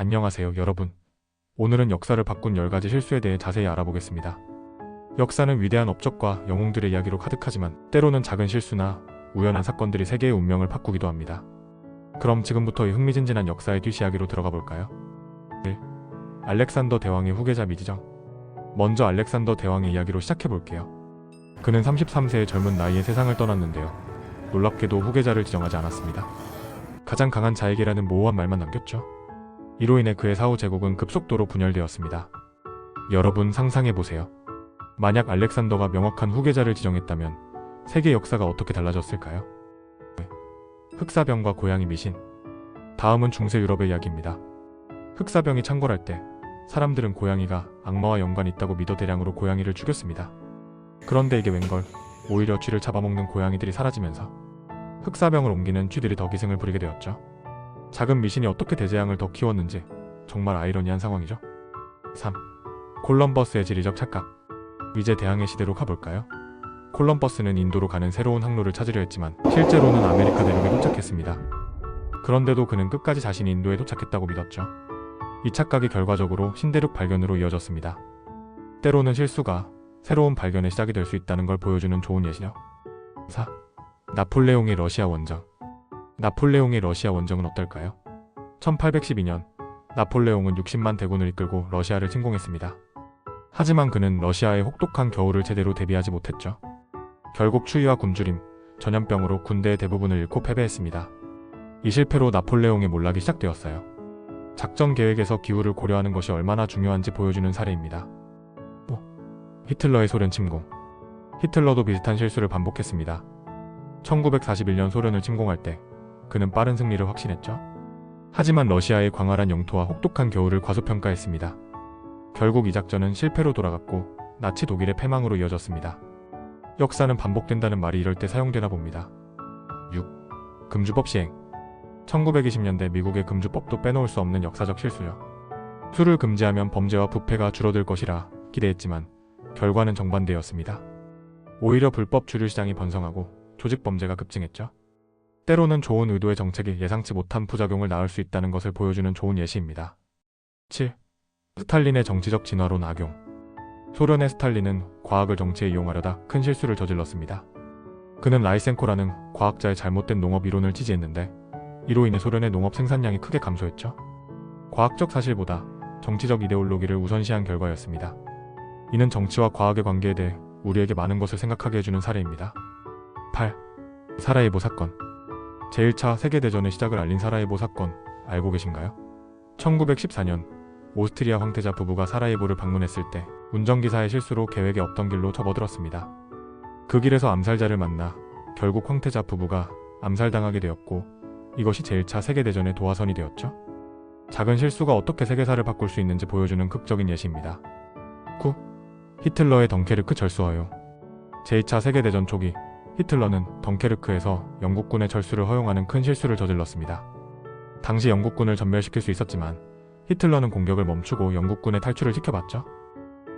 안녕하세요, 여러분. 오늘은 역사를 바꾼 10가지 실수에 대해 자세히 알아보겠습니다. 역사는 위대한 업적과 영웅들의 이야기로 가득하지만 때로는 작은 실수나 우연한 사건들이 세계의 운명을 바꾸기도 합니다. 그럼 지금부터 이 흥미진진한 역사의 뒷이야기로 들어가 볼까요? 1. 알렉산더 대왕의 후계자 미지정. 먼저 알렉산더 대왕의 이야기로 시작해 볼게요. 그는 33세의 젊은 나이에 세상을 떠났는데요. 놀랍게도 후계자를 지정하지 않았습니다. 가장 강한 자에게라는 모호한 말만 남겼죠. 이로 인해 그의 사후 제국은 급속도로 분열되었습니다. 여러분 상상해 보세요. 만약 알렉산더가 명확한 후계자를 지정했다면 세계 역사가 어떻게 달라졌을까요? 네. 흑사병과 고양이 미신. 다음은 중세 유럽의 이야기입니다. 흑사병이 창궐할 때 사람들은 고양이가 악마와 연관이 있다고 믿어 대량으로 고양이를 죽였습니다. 그런데 이게 웬걸 오히려 쥐를 잡아먹는 고양이들이 사라지면서 흑사병을 옮기는 쥐들이 더 기승을 부리게 되었죠. 작은 미신이 어떻게 대재앙을 더 키웠는지 정말 아이러니한 상황이죠. 3. 콜럼버스의 지리적 착각. 이제 대항해 시대로 가볼까요? 콜럼버스는 인도로 가는 새로운 항로를 찾으려 했지만 실제로는 아메리카 대륙에 도착했습니다. 그런데도 그는 끝까지 자신이 인도에 도착했다고 믿었죠. 이 착각이 결과적으로 신대륙 발견으로 이어졌습니다. 때로는 실수가 새로운 발견의 시작이 될 수 있다는 걸 보여주는 좋은 예시죠. 4. 나폴레옹의 러시아 원정. 나폴레옹의 러시아 원정은 어떨까요? 1812년 나폴레옹은 60만 대군을 이끌고 러시아를 침공했습니다. 하지만 그는 러시아의 혹독한 겨울을 제대로 대비하지 못했죠. 결국 추위와 굶주림, 전염병으로 군대의 대부분을 잃고 패배했습니다. 이 실패로 나폴레옹의 몰락이 시작되었어요. 작전 계획에서 기후를 고려하는 것이 얼마나 중요한지 보여주는 사례입니다. 5. 히틀러의 소련 침공. 히틀러도 비슷한 실수를 반복했습니다. 1941년 소련을 침공할 때 그는 빠른 승리를 확신했죠. 하지만 러시아의 광활한 영토와 혹독한 겨울을 과소평가했습니다. 결국 이 작전은 실패로 돌아갔고 나치 독일의 패망으로 이어졌습니다. 역사는 반복된다는 말이 이럴 때 사용되나 봅니다. 6. 금주법 시행 1920년대 미국의 금주법도 빼놓을 수 없는 역사적 실수요. 술을 금지하면 범죄와 부패가 줄어들 것이라 기대했지만 결과는 정반대였습니다. 오히려 불법 주류 시장이 번성하고 조직 범죄가 급증했죠. 때로는 좋은 의도의 정책이 예상치 못한 부작용을 낳을 수 있다는 것을 보여주는 좋은 예시입니다. 7. 스탈린의 정치적 진화론 악용. 소련의 스탈린은 과학을 정치에 이용하려다 큰 실수를 저질렀습니다. 그는 라이센코라는 과학자의 잘못된 농업 이론을 지지했는데 이로 인해 소련의 농업 생산량이 크게 감소했죠. 과학적 사실보다 정치적 이데올로기를 우선시한 결과였습니다. 이는 정치와 과학의 관계에 대해 우리에게 많은 것을 생각하게 해주는 사례입니다. 8. 사라예보 사건. 제1차 세계대전의 시작을 알린 사라예보 사건 알고 계신가요? 1914년 오스트리아 황태자 부부가 사라예보를 방문했을 때 운전기사의 실수로 계획에 없던 길로 접어들었습니다. 그 길에서 암살자를 만나 결국 황태자 부부가 암살당하게 되었고 이것이 제1차 세계대전의 도화선이 되었죠. 작은 실수가 어떻게 세계사를 바꿀 수 있는지 보여주는 극적인 예시입니다. 9. 히틀러의 덩케르크 절수허용 제2차 세계대전 초기 히틀러는 덩케르크에서 영국군의 절수를 허용하는 큰 실수를 저질렀습니다. 당시 영국군을 전멸시킬 수 있었지만 히틀러는 공격을 멈추고 영국군의 탈출을 지켜봤죠.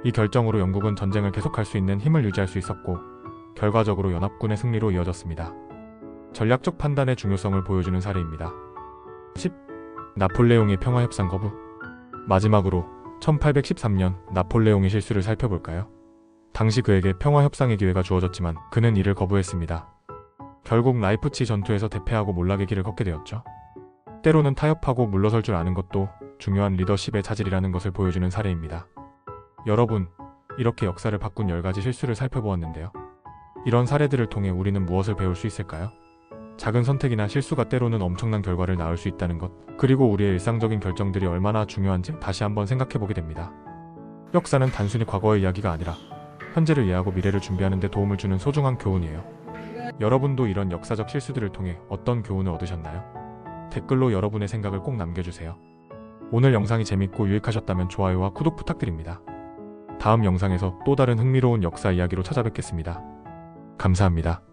이 결정으로 영국은 전쟁을 계속할 수 있는 힘을 유지할 수 있었고 결과적으로 연합군의 승리로 이어졌습니다. 전략적 판단의 중요성을 보여주는 사례입니다. 10. 나폴레옹의 평화협상 거부 마지막으로 1813년 나폴레옹의 실수를 살펴볼까요? 당시 그에게 평화 협상의 기회가 주어졌지만 그는 이를 거부했습니다. 결국 라이프치 전투에서 대패하고 몰락의 길을 걷게 되었죠. 때로는 타협하고 물러설 줄 아는 것도 중요한 리더십의 자질이라는 것을 보여주는 사례입니다. 여러분, 이렇게 역사를 바꾼 10가지 실수를 살펴보았는데요. 이런 사례들을 통해 우리는 무엇을 배울 수 있을까요? 작은 선택이나 실수가 때로는 엄청난 결과를 낳을 수 있다는 것, 그리고 우리의 일상적인 결정들이 얼마나 중요한지 다시 한번 생각해보게 됩니다. 역사는 단순히 과거의 이야기가 아니라 현재를 이해하고 미래를 준비하는 데 도움을 주는 소중한 교훈이에요. 여러분도 이런 역사적 실수들을 통해 어떤 교훈을 얻으셨나요? 댓글로 여러분의 생각을 꼭 남겨주세요. 오늘 영상이 재밌고 유익하셨다면 좋아요와 구독 부탁드립니다. 다음 영상에서 또 다른 흥미로운 역사 이야기로 찾아뵙겠습니다. 감사합니다.